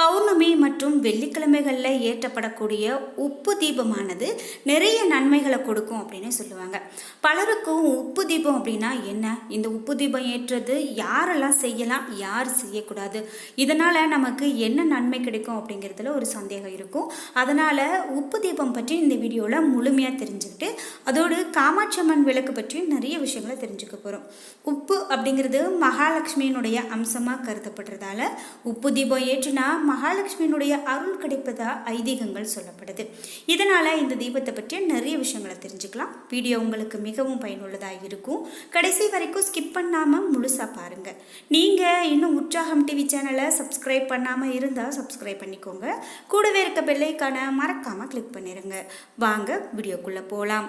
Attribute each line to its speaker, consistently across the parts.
Speaker 1: பௌர்ணமி மற்றும் வெள்ளிக்கிழமைகளில் ஏற்றப்படக்கூடிய உப்பு தீபமானது நிறைய நன்மைகளை கொடுக்கும் அப்படின்னு சொல்லுவாங்க. பலருக்கும் உப்பு தீபம் அப்படின்னா என்ன? இந்த உப்பு தீபம் ஏற்றுறது யாரெல்லாம் செய்யலாம்? யார் செய்யக்கூடாது? இதனால் நமக்கு என்ன நன்மை கிடைக்கும் அப்படிங்கிறதுல ஒரு சந்தேகம் இருக்கும். அதனால் உப்பு தீபம் பற்றி இந்த வீடியோவில் முழுமையாக தெரிஞ்சுக்கிட்டு அதோடு காமாட்சி அம்மன் விளக்கு பற்றியும் நிறைய விஷயங்களை தெரிஞ்சுக்க போகிறோம் உப்பு அப்படிங்கிறது மகாலட்சுமியினுடைய அம்சமாக கருதப்படுறதால உப்பு தீபம் ஏற்றுனா மகாலட்சுமியினுடைய அருள் கிடைப்பதா ஐதீகங்கள் சொல்லப்படுது. இதனால் இந்த தீபத்தை பற்றிய நிறைய விஷயங்களை தெரிஞ்சுக்கலாம். வீடியோ உங்களுக்கு மிகவும் பயனுள்ளதாக இருக்கும். கடைசி வரைக்கும் ஸ்கிப் பண்ணாமல் முழுசாக பாருங்கள் நீங்கள் இன்னும் உற்சாகம் டிவி சேனலை சப்ஸ்கிரைப் பண்ணாமல் இருந்தால் சப்ஸ்கிரைப் பண்ணிக்கோங்க. கூடவே இருக்க பெல்லைக்கான மறக்காமல் கிளிக் பண்ணிடுங்க வாங்க வீடியோக்குள்ளே போகலாம்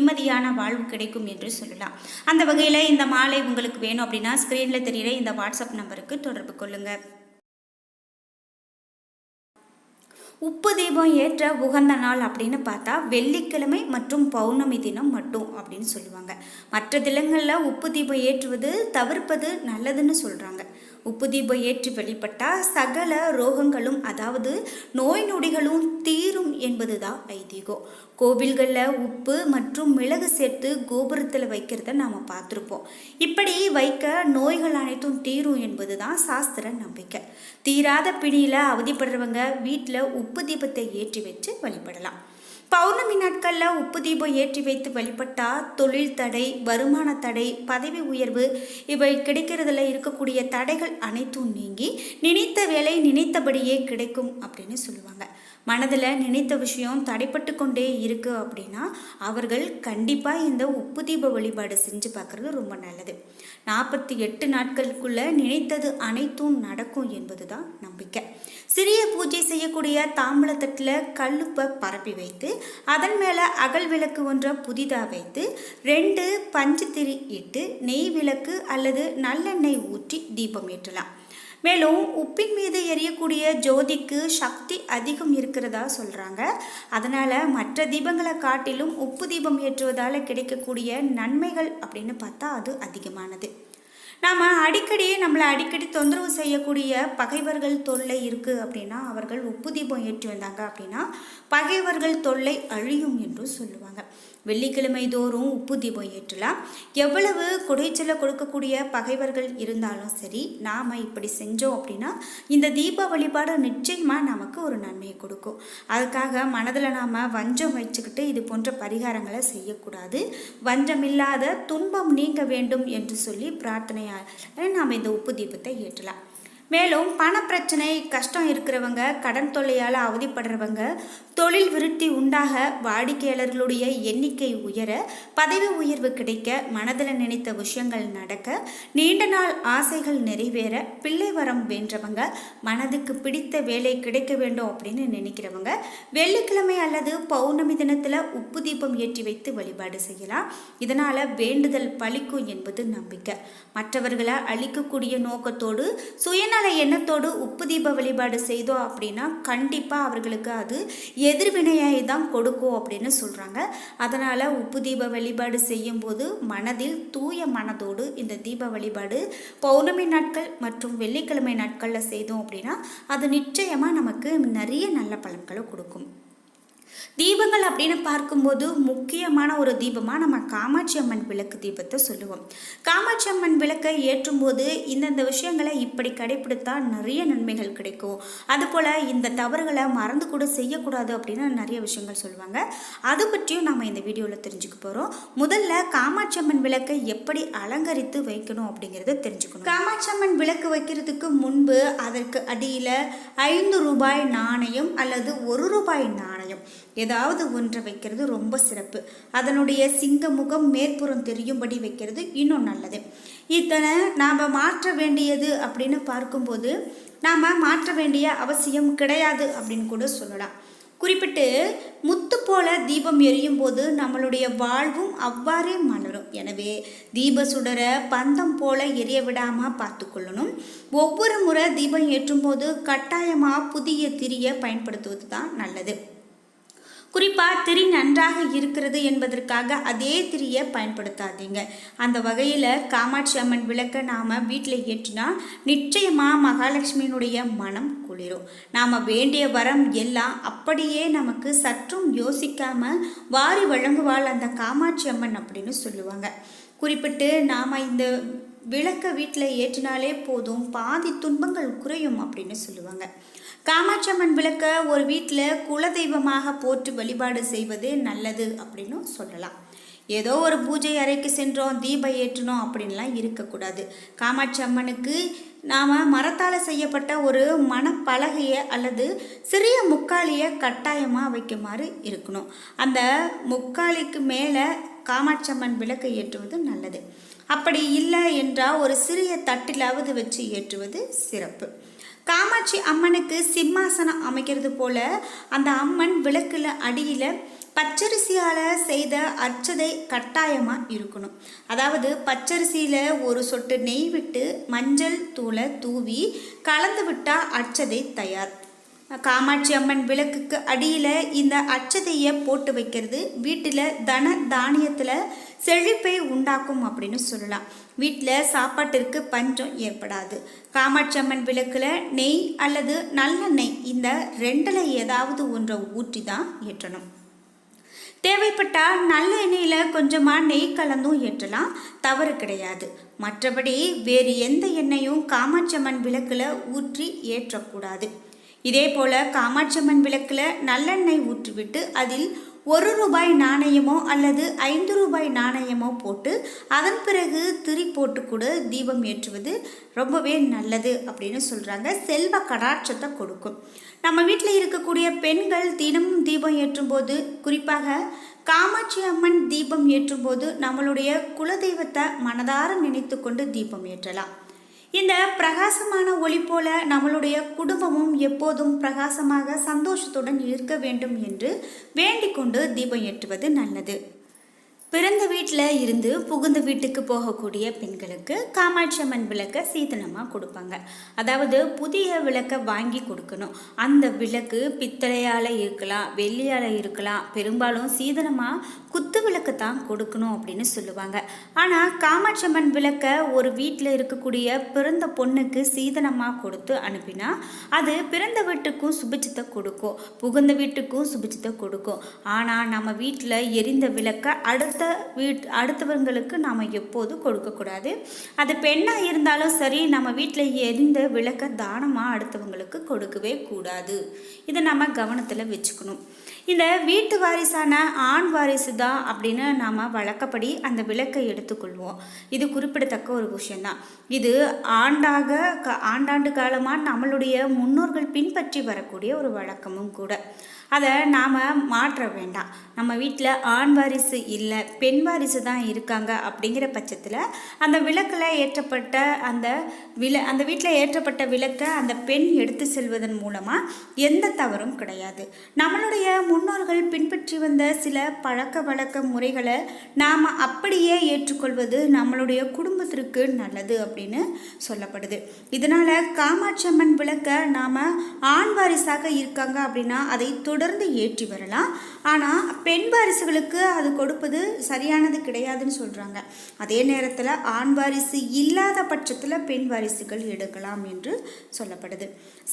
Speaker 1: நிம்மதியான வாழ்வு கிடைக்கும் என்று சொல்லலாம். அந்த வகையில் இந்த மாலை உங்களுக்கு வேணும் அப்படின்னா ஸ்க்ரீனில் தெரிகிற இந்த வாட்ஸ்அப் நம்பருக்கு தொடர்பு கொள்ளுங்கள் உப்பு தீபம் ஏற்ற உகந்த நாள் அப்படின்னு பார்த்தா வெள்ளிக்கிழமை மற்றும் பௌர்ணமி தினம் மட்டும் அப்படின்னு சொல்லுவாங்க. மற்ற தினங்களில் உப்பு தீபம் ஏற்றுவது தவிர்ப்பது நல்லதுன்னு சொல்கிறாங்க உப்பு தீபம் ஏற்றி வெளிப்பட்டால் சகல ரோகங்களும் அதாவது நோய் நொடிகளும் தீரும் என்பது தான் ஐதீகம். கோவில்களில் உப்பு மற்றும் மிளகு சேர்த்து கோபுரத்தில் வைக்கிறத நாம் பார்த்துருப்போம். இப்படி வைக்க நோய்கள் அனைத்தும் தீரும் என்பது தான் சாஸ்திர நம்பிக்கை. தீராத பிடியில் அவதிப்படுறவங்க வீட்டில் உப்பு தீபத்தை ஏற்றி வச்சு வழிபடலாம். பௌர்ணமி நாட்களில் உப்பு தீபம் ஏற்றி வைத்து வழிபட்டால் தொழில் தடை வருமான தடை பதவி உயர்வு இவை கிடைக்கிறதுல இருக்கக்கூடிய தடைகள் அனைத்தும் நீங்கி நினைத்த வேலை நினைத்தபடியே கிடைக்கும் அப்படின்னு சொல்லுவாங்க. மனதில் நினைத்த விஷயம் தடைப்பட்டு கொண்டே இருக்குது அப்படின்னா அவர்கள் கண்டிப்பாக இந்த உப்பு தீப வழிபாடு செஞ்சு பார்க்குறது ரொம்ப நல்லது. நாற்பத்தி எட்டு நாட்களுக்குள்ளே நினைத்தது அனைத்தும் நடக்கும் என்பது தான் நம்பிக்கை. சிறிய பூஜை செய்யக்கூடிய தாம்பளத்தட்டில் கல்லுப்பை பரப்பி வைத்து அதன் மேலே அகல் விளக்கு ஒன்றை புதிதாக வைத்து ரெண்டு பஞ்சு திரி இட்டு நெய் விளக்கு அல்லது நல்லெண்ணெய் ஊற்றி தீபம் ஏற்றலாம். மேலும் உப்பின் மீது எரியக்கூடிய ஜோதிக்கு சக்தி அதிகம் இருக்கிறதா சொல்கிறாங்க அதனால் மற்ற தீபங்களை காட்டிலும் உப்பு தீபம் ஏற்றுவதால் கிடைக்கக்கூடிய நன்மைகள் அப்படின்னு பார்த்தா அது அதிகமானது. நாம் அடிக்கடி நம்மளை அடிக்கடி தொந்தரவு செய்யக்கூடிய பகைவர்கள் தொல்லை இருக்குது அப்படின்னா அவர்கள் உப்பு தீபம் ஏற்றி வந்தாங்க அப்படின்னா பகைவர்கள் தொல்லை அழியும் என்று சொல்லுவாங்க. வெள்ளிக்கிழமை தோறும் உப்பு தீபம் ஏற்றலாம். எவ்வளவு குடைச்சலை கொடுக்கக்கூடிய பகைவர்கள் இருந்தாலும் சரி நாம் இப்படி செஞ்சோம் அப்படின்னா இந்த தீப வழிபாடு நிச்சயமாக நமக்கு ஒரு நன்மையை கொடுக்கும். அதுக்காக மனதில் நாம் வஞ்சம் வச்சுக்கிட்டு இது போன்ற பரிகாரங்களை செய்யக்கூடாது. வஞ்சம் இல்லாத துன்பம் நீங்க வேண்டும் என்று சொல்லி பிரார்த்தனையால் நாம் இந்த உப்பு தீபத்தை ஏற்றலாம். மேலும் பணப்பிரச்சனை கஷ்டம் இருக்கிறவங்க கடன் தொல்லையால் அவதிப்படுறவங்க தொழில் விருத்தி உண்டாக வாடிக்கையாளர்களுடைய எண்ணிக்கை உயர பதவி உயர்வு கிடைக்க மனதில் நினைத்த விஷயங்கள் நடக்க நீண்ட நாள் ஆசைகள் நிறைவேற பிள்ளை வரம் வேண்டவங்க மனதுக்கு பிடித்த வேலை கிடைக்க வேண்டும் அப்படின்னு நினைக்கிறவங்க வெள்ளிக்கிழமை அல்லது பௌர்ணமி தினத்தில் உப்பு தீபம் ஏற்றி வைத்து வழிபாடு செய்யலாம். இதனால் வேண்டுதல் பழிக்கும் என்பது நம்பிக்கை. மற்றவர்களை அழிக்கக்கூடிய நோக்கத்தோடு சுயநல எண்ணத்தோடு உப்பு தீப வழிபாடு செய்தோம் அப்படின்னா கண்டிப்பாக அவர்களுக்கு அது எதிர்வினையை தான் கொடுக்கும் அப்படின்னு சொல்கிறாங்க அதனால் உப்பு தீப வழிபாடு செய்யும்போது மனதில் தூய மனதோடு இந்த தீப வழிபாடு பௌர்ணமி நாட்கள் மற்றும் வெள்ளிக்கிழமை நாட்களில் செய்தோம் அப்படின்னா அது நிச்சயமாக நமக்கு நிறைய நல்ல பலன்களை கொடுக்கும். தீபங்கள் அப்படின்னு பார்க்கும்போது முக்கியமான ஒரு தீபமாக நம்ம காமாட்சி அம்மன் விளக்கு தீபத்தை சொல்லுவோம். காமாட்சி அம்மன் விளக்கை ஏற்றும்போது இந்தந்த விஷயங்களை இப்படி கடைபிடித்தா நிறைய நன்மைகள் கிடைக்கும். அதுபோல் இந்த தவறுகளை மறந்து கூட செய்யக்கூடாது அப்படின்னு நிறைய விஷயங்கள் சொல்லுவாங்க. அது பற்றியும் நம்ம இந்த வீடியோவில் தெரிஞ்சுக்க போகிறோம் முதல்ல காமாட்சி அம்மன் விளக்கை எப்படி அலங்கரித்து வைக்கணும் அப்படிங்கிறத தெரிஞ்சுக்கணும். காமாட்சி அம்மன் விளக்கு வைக்கிறதுக்கு முன்பு அதற்கு அடியில் ஐந்து ரூபாய் நாணயம் அல்லது ஒரு ரூபாய் நாணயம் ஏதாவது ஒன்றை வைக்கிறது ரொம்ப சிறப்பு. அதனுடைய சிங்க முகம் மேற்புறம் தெரியும்படி வைக்கிறது இன்னும் நல்லது. இத்தனை நாம் மாற்ற வேண்டியது அப்படின்னு பார்க்கும்போது நாம் மாற்ற வேண்டிய அவசியம் கிடையாது அப்படின்னு கூட சொல்லலாம். குறிப்பிட்டு முத்து போல தீபம் எரியும் போது நம்மளுடைய வாழ்வும் அவ்வாறே மலரும். எனவே தீப சுடர பந்தம் போல எரிய விடாமல் பார்த்துக்கொள்ளணும். ஒவ்வொரு முறை தீபம் ஏற்றும் போது கட்டாயமாக புதிய திரியை பயன்படுத்துவது தான் நல்லது. குறிப்பாக திரி நன்றாக இருக்கிறது என்பதற்காக அதே திரியை பயன்படுத்தாதீங்க. அந்த வகையில் காமாட்சி அம்மன் விளக்க நாம் வீட்டில் ஏற்றினா நிச்சயமாக மகாலட்சுமியினுடைய மனம் குளிரும். நாம் வேண்டிய வரம் எல்லாம் அப்படியே நமக்கு சற்றும் யோசிக்காமல் வாரி வழங்குவாள் அந்த காமாட்சி அம்மன் அப்படின்னு சொல்லுவாங்க. குறிப்பிட்டு நாம் இந்த விளக்க வீட்டில் ஏற்றினாலே போதும் பாதி துன்பங்கள் குறையும் அப்படின்னு சொல்லுவாங்க. காமாட்சம்மன் விளக்க ஒரு வீட்டில் குலதெய்வமாக போற்று வழிபாடு செய்வது நல்லது அப்படின்னு சொல்லலாம். ஏதோ ஒரு பூஜை அறைக்கு சென்றோம் தீபம் ஏற்றினோம் அப்படின்லாம் இருக்கக்கூடாது. காமாட்சி அம்மனுக்கு நாம் மரத்தால் செய்யப்பட்ட ஒரு மணப்பலகையை அல்லது சிறிய முக்காலியை கட்டாயமாக வைக்குமாறு இருக்கணும். அந்த முக்காலிக்கு மேலே காமாட்சம்மன் விளக்கை ஏற்றுவது நல்லது. அப்படி இல்லை என்றால் ஒரு சிறிய தட்டிலாவது வச்சு ஏற்றுவது சிறப்பு. காமாட்சி அம்மனுக்கு சிம்மாசனம் அமைக்கிறது போல அந்த அம்மன் விளக்குல அடியில் பச்சரிசியால் செய்த அர்ச்சதை கட்டாயமாக இருக்கணும். அதாவது பச்சரிசியில் ஒரு சொட்டு நெய் விட்டு மஞ்சள் தூளை தூவி கலந்து விட்டால் அர்ச்சதை தயார். காமாட்சி அம்மன் விளக்குக்கு அடியில் இந்த அச்சதையை போட்டு வைக்கிறது வீட்டில் தன தானியத்தில் செழிப்பை உண்டாக்கும் அப்படின்னு சொல்லலாம். வீட்டில் சாப்பாட்டிற்கு பஞ்சம் ஏற்படாது. காமாட்சி அம்மன் விளக்கில் நெய் அல்லது நல்ல நெய் இந்த ரெண்டில் ஏதாவது ஒன்றை ஊற்றி தான் ஏற்றணும். தேவைப்பட்டால் நல்ல எண்ணெயில் கொஞ்சமாக நெய் கலந்தும் ஏற்றலாம். தவறு கிடையாது. மற்றபடி வேறு எந்த எண்ணெயும் காமாட்சம்மன் விளக்கில் ஊற்றி ஏற்றக்கூடாது. இதே போல் காமாட்சம்மன் விளக்கில் நல்லெண்ணெய் ஊற்றிவிட்டு அதில் ஒரு ரூபாய் நாணயமோ அல்லது ஐந்து ரூபாய் நாணயமோ போட்டு அதன் பிறகு திரி போட்டு கூட தீபம் ஏற்றுவது ரொம்பவே நல்லது அப்படின்னு சொல்கிறாங்க செல்வ கடாட்சத்தை கொடுக்கும். நம்ம வீட்டில் இருக்கக்கூடிய பெண்கள் தினமும் தீபம் ஏற்றும்போது குறிப்பாக காமாட்சி அம்மன் தீபம் ஏற்றும்போது நம்மளுடைய குலதெய்வத்தை மனதார நினைத்து கொண்டு தீபம் ஏற்றலாம். இந்த பிரகாசமான ஒளி போல நம்மளுடைய குடும்பமும் எப்போதும் பிரகாசமாக சந்தோஷத்துடன் இருக்க வேண்டும் என்று வேண்டிக் கொண்டு தீபம் ஏற்றுவது நல்லது. பிறந்த வீட்டில் இருந்து புகுந்த வீட்டுக்கு போகக்கூடிய பெண்களுக்கு காமாட்சி அம்மன் விளக்கை சீதனமாக கொடுப்பாங்க. அதாவது புதிய விளக்கை வாங்கி கொடுக்கணும். அந்த விளக்கு பித்தளையால் இருக்கலாம் வெள்ளியால் இருக்கலாம் பெரும்பாலும் சீதனமாக குத்து விளக்கு தான் கொடுக்கணும் அப்படின்னு சொல்லுவாங்க. ஆனால் காமாட்சி அம்மன் விளக்கை ஒரு வீட்டில் இருக்கக்கூடிய பிறந்த பொண்ணுக்கு சீதனமாக கொடுத்து அனுப்பினா அது பிறந்த வீட்டுக்கும் சுபிச்சத்தை கொடுக்கும். புகுந்த வீட்டுக்கும் சுபிச்சத்தை கொடுக்கும். ஆனால் நம்ம வீட்டில் எரிந்த விளக்கை அடுத்த வீட் அடுத்தவங்களுக்கு நாம் எப்போதும் கொடுக்கக்கூடாது. அது பெண்ணாக இருந்தாலும் சரி நம்ம வீட்டில் எரிந்த விளக்க தானமாக அடுத்தவங்களுக்கு கொடுக்கவே கூடாது. இதை நம்ம கவனத்தில் வச்சுக்கணும். இந்த வீட்டு வாரிசான ஆண் வாரிசு தான் அப்படின்னு நாம் வழக்கப்படி அந்த விளக்கை எடுத்துக்கொள்வோம். இது குறிப்பிடத்தக்க ஒரு விஷயந்தான் இது ஆண்டாக க ஆண்டாண்டு காலமாக நம்மளுடைய முன்னோர்கள் பின்பற்றி வரக்கூடிய ஒரு வழக்கமும் கூட. அதை நாம் மாற்ற வேண்டாம். நம்ம வீட்டில் ஆண் வாரிசு இல்லை பெண் வாரிசு தான் இருக்காங்க அப்படிங்கிற பட்சத்தில் அந்த விளக்கில் ஏற்றப்பட்ட அந்த வில அந்த வீட்டில் ஏற்றப்பட்ட விளக்கை அந்த பெண் எடுத்து செல்வதன் மூலமாக எந்த தவறும் கிடையாது. நம்மளுடைய முன்னோர்கள் பின்பற்றி வந்த சில பழக்க வழக்க முறைகளை நாம் அப்படியே ஏற்றுக்கொள்வது நம்மளுடைய குடும்பத்திற்கு நல்லது அப்படின்னு சொல்லப்படுது. இதனால் காமாட்சி அம்மன் விளக்க நாம் ஆண் வாரிசாக இருக்காங்க அப்படின்னா அதை தொடர்ந்து ஏற்றி வரலாம். ஆனால் பெண் வாரிசுகளுக்கு அது கொடுப்பது சரியானது கிடையாதுன்னு சொல்கிறாங்க அதே நேரத்தில் ஆண் வாரிசு இல்லாத பட்சத்தில் பெண் வாரிசுகள் எடுக்கலாம் என்று சொல்லப்படுது.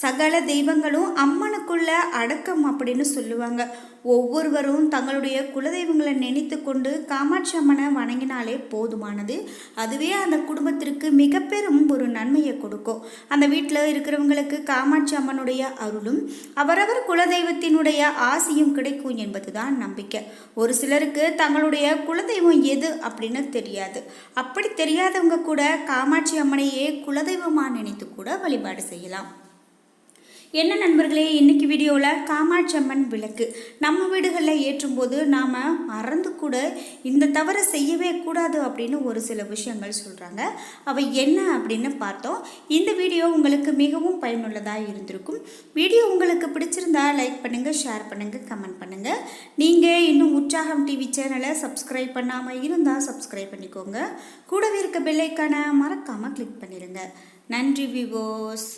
Speaker 1: சகல தெய்வங்களும் அம்மனுக்குள்ள அடக்கம் அப்படின்னு சொல்லுவாங்க. ஒவ்வொருவரும் தங்களுடைய குலதெய்வங்களை நினைத்து கொண்டு காமாட்சி அம்மனை வணங்கினாலே போதுமானது. அதுவே அந்த குடும்பத்திற்கு மிக பெரும் ஒரு நன்மையை கொடுக்கும். அந்த வீட்டில் இருக்கிறவங்களுக்கு காமாட்சி அம்மனுடைய அருளும் அவரவர் குலதெய்வத்தினுடைய ஆசையும் கிடைக்கும் என்பதுதான் நம்பிக்கை. ஒரு சிலருக்கு தங்களுடைய குலதெய்வம் எது அப்படின்னு தெரியாது. அப்படி தெரியாதவங்க கூட காமாட்சி அம்மனையே குலதெய்வமாக நினைத்து கூட வழிபாடு செய்யலாம். என்ன நண்பர்களே இன்னைக்கு வீடியோவில் காமாட்சம்மன் விளக்கு. நம்ம வீடுகளில் ஏற்றும்போது நாம் மறந்து கூட இந்த தவறை செய்யவே கூடாது அப்படின்னு ஒரு சில விஷயங்கள் சொல்கிறாங்க அவை என்ன அப்படின்னு பார்த்தோம். இந்த வீடியோ உங்களுக்கு மிகவும் பயனுள்ளதாக இருந்திருக்கும். வீடியோ உங்களுக்கு பிடிச்சிருந்தா லைக் பண்ணுங்கள் ஷேர் பண்ணுங்கள் கமெண்ட் பண்ணுங்கள் நீங்கள் இன்னும் உற்சாகம் டிவி சேனலை சப்ஸ்கிரைப் பண்ணாமல் இருந்தால் சப்ஸ்கிரைப் பண்ணிக்கோங்க. கூடவே இருக்க பெல்லைக்கான மறக்காமல் கிளிக் பண்ணிடுங்க நன்றி விவோஸ்